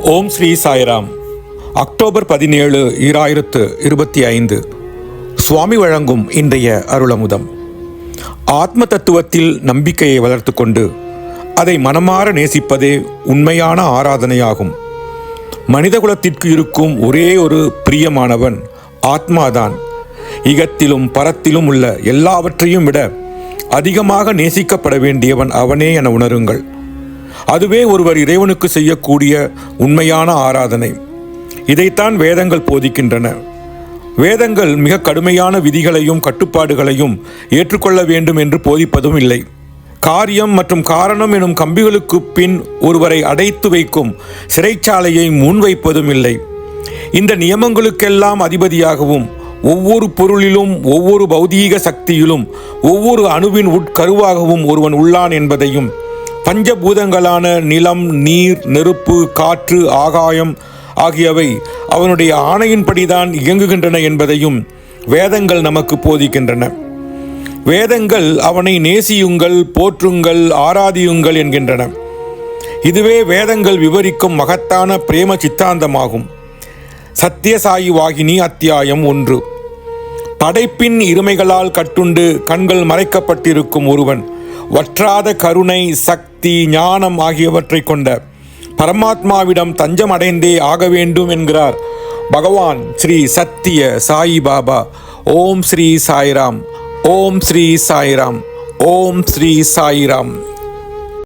ஓம் Sri Sairam. October பதினேழு ஈராயிரத்து இருபத்தி ஐந்து. சுவாமி வழங்கும் இன்றைய அருளமுதம். ஆத்ம தத்துவத்தில் நம்பிக்கையை வளர்த்து கொண்டு அதை மனமாற நேசிப்பதே உண்மையான ஆராதனையாகும். மனிதகுலத்திற்கு இருக்கும் ஒரே ஒரு பிரியமானவன் ஆத்மாதான். இகத்திலும் பரத்திலும் உள்ள எல்லாவற்றையும் விட அதிகமாக நேசிக்கப்பட வேண்டியவன் அவனே என உணருங்கள். அதுவே ஒருவர் இறைவனுக்கு செய்யக்கூடிய உண்மையான ஆராதனை. இதைத்தான் வேதங்கள் போதிக்கின்றன. வேதங்கள் மிக கடுமையான விதிகளையும் கட்டுப்பாடுகளையும் ஏற்றுக்கொள்ள வேண்டும் என்று போதிப்பதும் இல்லை. காரியம் மற்றும் காரணம் எனும் கம்பிகளுக்கு பின் ஒருவரை அடைத்து வைக்கும் சிறைச்சாலையை முன்வைப்பதும் இல்லை. இந்த நியமங்களுக்கெல்லாம் அதிபதியாகவும் ஒவ்வொரு பொருளிலும் ஒவ்வொரு பௌதீக சக்தியிலும் ஒவ்வொரு அணுவின் உட்கருவாகவும் ஒருவன் உள்ளான் என்பதையும் பஞ்சபூதங்களான நிலம் நீர் நெருப்பு காற்று ஆகாயம் ஆகியவை அவனுடைய ஆணையின்படிதான் இயங்குகின்றன என்பதையும் வேதங்கள் நமக்கு போதிக்கின்றன. வேதங்கள் அவனை நேசியுங்கள் போற்றுங்கள் ஆராதியுங்கள் என்கின்றன. இதுவே வேதங்கள் விவரிக்கும் மகத்தான பிரேம சித்தாந்தமாகும். சத்தியசாயி வாகினி அத்தியாயம் ஒன்று. படைப்பின் இருமைகளால் கட்டுண்டு கண்கள் மறைக்கப்பட்டிருக்கும் ஒருவன் வற்றாத கருணை சக்தி ஞானம் ஆகியவற்றை கொண்ட பரமாத்மாவிடம் தஞ்சம் அடைந்தே ஆக வேண்டும் என்கிறார். பகவான் ஸ்ரீ சத்திய சாயி பாபா. ஓம் ஸ்ரீ சாய்ராம். ஓம் ஸ்ரீ சாய்ராம். ஓம் ஸ்ரீ சாய்ராம்.